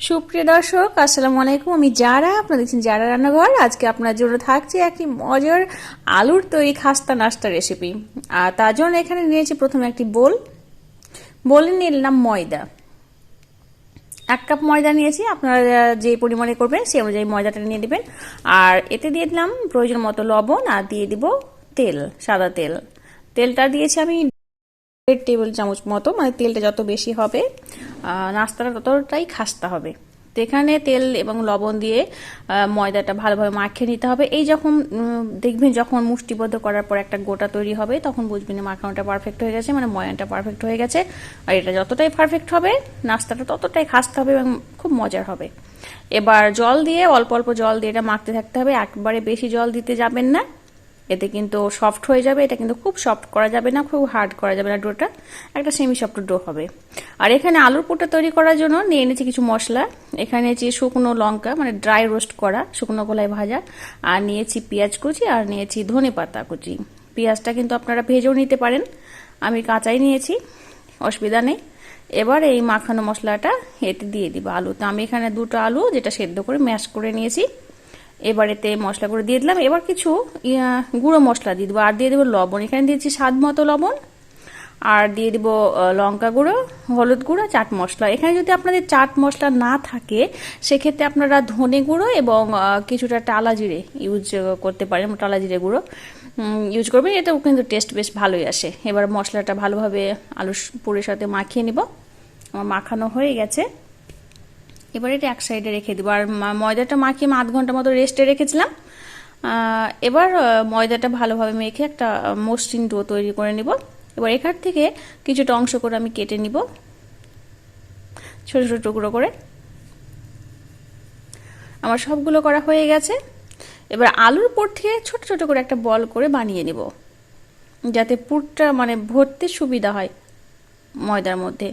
সুপ্রিয় দর্শক, আসসালামু আলাইকুম। আমি যারা আপনারা দেখছেন যারা রান্নাঘর। আজকে আপনার জন্য থাকছে একটি মজার আলুর তৈরি খাস্তা নাস্তা রেসিপি আর তার জন্য এখানে নিয়েছি প্রথমে একটি বোল। বোলে নিলাম ময়দা। এক কাপ ময়দা নিয়েছি। আপনারা যে পরিমাণে করবেন, সেই অনুযায়ী ময়দাটা নিয়ে দেবেন আর এতে দিয়ে দিলাম প্রয়োজন মতো লবণ আর দিয়ে দিব তেল, সাদা তেল। তেলটা দিয়েছি আমি দেড় টেবিল চামচ মতো মানে তেলটা যত বেশি হবে। নাস্তাটা ততটাই খাসতে হবে। তো এখানে তেল এবং লবণ দিয়ে ময়দাটা ভালোভাবে মাখিয়ে নিতে হবে। এই যখন দেখবেন যখন মুষ্টিবদ্ধ করার পর একটা গোটা তৈরি হবে, তখন বুঝবেন মাখানোটা পারফেক্ট হয়ে গেছে মানে ময়ানটা পারফেক্ট হয়ে গেছে। আর এটা যতটাই পারফেক্ট হবে, নাস্তাটা ততটাই খাসতে হবে এবং খুব মজার হবে। এবার জল দিয়ে, অল্প অল্প জল দিয়ে এটা মাখতে থাকতে হবে। একবারে বেশি জল দিতে যাবেন না। এতে কিন্তু সফট হয়ে যাবে, এটা কিন্তু খুব সফট করা যাবে না, খুব হার্ড করা যাবে না ডোটা, একটা সেমি সফট ডো হবে। আর এখানে আলুর পুরটা তৈরি করার জন্য নিয়ে এনেছি কিছু মশলা, এখানে নিয়েছি শুকনো লঙ্কা মানে ড্রাই রোস্ট করা, শুকনো গোলায় ভাজা, আর নিয়েছি পেঁয়াজ কুচি, আর নিয়েছি ধনে পাতা কুচি। পেঁয়াজটা কিন্তু আপনারা ভেজেও নিতে পারেন, আমি কাঁচাই নিয়েছি, অসুবিধা নেই। এবার এই মাখানো মশলাটা এতে দিয়ে দিব আলু। তো আমি এখানে দুটো আলু, যেটা সেদ্ধ করে ম্যাশ করে নিয়েছি এবার এতে মশলা করে দিয়ে দিলাম। এবার কিছু গুঁড়ো মশলা দিয়ে দেবো। আর দিয়ে দেবো লবণ। এখানে দিয়েছি স্বাদ মতো লবণ। আর দিয়ে দিব লঙ্কা গুঁড়ো, হলুদ গুঁড়ো, চাট মশলা। এখানে যদি আপনাদের চাট মশলা না থাকে, সেক্ষেত্রে আপনারা ধনে গুঁড়ো এবং কিছুটা টালা জিরে ইউজ করতে পারেন। টালা জিরে গুঁড়ো ইউজ করবেন। এতেও কিন্তু টেস্ট বেশ ভালোই আসে। এবার মশলাটা ভালোভাবে আলু পুরের সাথে মাখিয়ে নিব। আমার মাখানো হয়ে গেছে। এবার এটা এক সাইডে রেখে দেবো। আর ময়দাটা মাখিয়ে আধ ঘণ্টা মতো রেস্টে রেখেছিলাম? এবার ময়দাটা ভালোভাবে মেখে একটা মসৃণ ডো তৈরি করে নিব। এবার এখান থেকে কিছুটা অংশ করে আমি কেটে নিব। ছোট ছোট টুকরো করে। আমার সবগুলো করা হয়ে গেছে। এবার আলুর পুর থেকে ছোট ছোট করে একটা বল করে বানিয়ে নিব। যাতে পুরটা মানে ভরতে সুবিধা হয় ময়দার মধ্যে।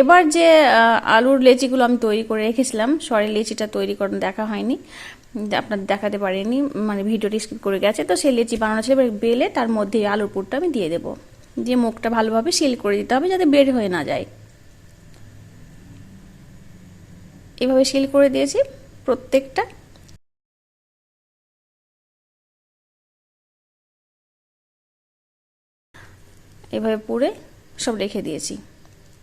এবার যে আলুর লেচিগুলো আমি তৈরি করে রেখেছিলাম, সরি, লেচিটা তৈরি করানো দেখা হয়নি আপনার দেখাতে পারিনি মানে ভিডিওটি স্কিপ করে গেছে, তো সেই লেচি বানানো ছিল, এবার বেলে তার মধ্যে আলুর পুরটা আমি দিয়ে দেবো, দিয়ে মুখটা ভালোভাবে সিল করে দিতে হবে যাতে বের হয়ে না যায়। এভাবে সিল করে দিয়েছি প্রত্যেকটা। এভাবে পুরে সব রেখে দিয়েছি।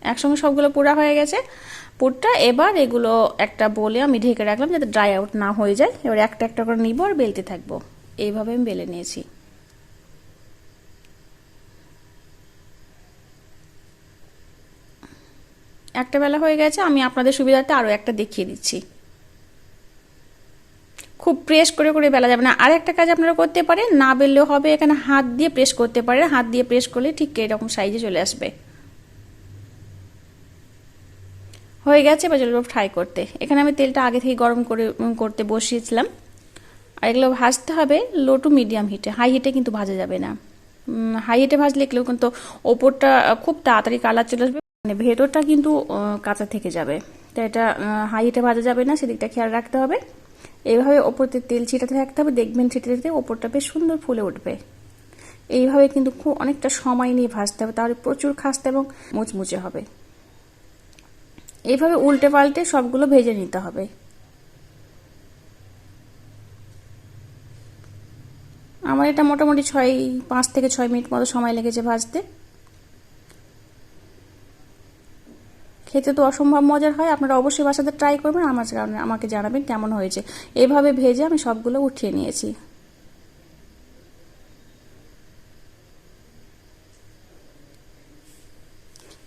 একসঙ্গে সবগুলো পোড়া হয়ে গেছে। পুরটা এবার এগুলো একটা বলে আমি ঢেকে রাখলাম যাতে ড্রাই আউট না হয়ে যায়। এবার একটা একটা করে নিব আর বেলতে থাকব। এইভাবে আমি বেলে নিয়েছি। একটা বেলা হয়ে গেছে, আমি আপনাদের সুবিধাতে আরও একটা দেখিয়ে দিচ্ছি। খুব প্রেস করে করে বেলা যাবে না। আর একটা কাজ আপনারা করতে পারেন, না বেললেও হবে, এখানে হাত দিয়ে প্রেস করতে পারেন। হাত দিয়ে প্রেস করলে ঠিক এরকম সাইজে চলে আসবে। হয়ে গেছে, এবার চলবো ফ্রাই করতে। এখানে আমি তেলটা আগে থেকে গরম করে করতে বসিয়েছিলাম। আর এগুলো ভাজতে হবে লো টু মিডিয়াম হিটে হাই হিটে কিন্তু ভাজা যাবে না। হাই হিটে ভাজলে এগুলো কিন্তু ওপরটা খুব তাড়াতাড়ি কালার চলে আসবে। মানে ভেতরটা কিন্তু কাঁচা থেকে যাবে। তো এটা হাই হিটে ভাজা যাবে না, সেদিকটা খেয়াল রাখতে হবে। এইভাবে ওপরতে তেল ছিটাতে থাকতে হবে, দেখবেন ছিটে ছিটে ওপরটা বেশ সুন্দর ফুলে উঠবে। এইভাবে কিন্তু খুব অনেকটা সময় নিয়ে ভাজতে হবে, তাহলে প্রচুর খাস্তে এবং মুচমুচে হবে। এইভাবে উল্টে পাল্টে সবগুলো ভেজে নিতে হবে। আমার এটা মোটামুটি ছয়, পাঁচ থেকে ছয় মিনিট মতো সময় লেগেছে ভাজতে। খেতে তো অসম্ভব মজার হয়, আপনারা অবশ্যই বাসাতে ট্রাই করবেন, আমার আমাকে জানাবেন কেমন হয়েছে। এইভাবে ভেজে আমি সবগুলো উঠিয়ে নিয়েছি।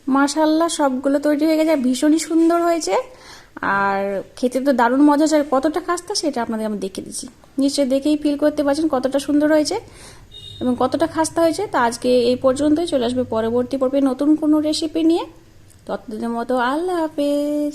মাশাল্লাহ সবগুলো তৈরি হয়ে গেছে, ভীষণই সুন্দর হয়েছে। আর খেতে তো দারুণ মজা চাই কতটা খাস্তা সেটা আপনাদের আমি দেখে দিচ্ছি। নিশ্চয়ই দেখেই ফিল করতে পারছেন কতটা সুন্দর হয়েছে এবং কতটা খাস্তা হয়েছে। তা আজকে এই পর্যন্তই, চলে আসবে পরবর্তী পর্বে নতুন কোনো রেসিপি নিয়ে। ততদিনের মতো আল্লাহ হাফেজ।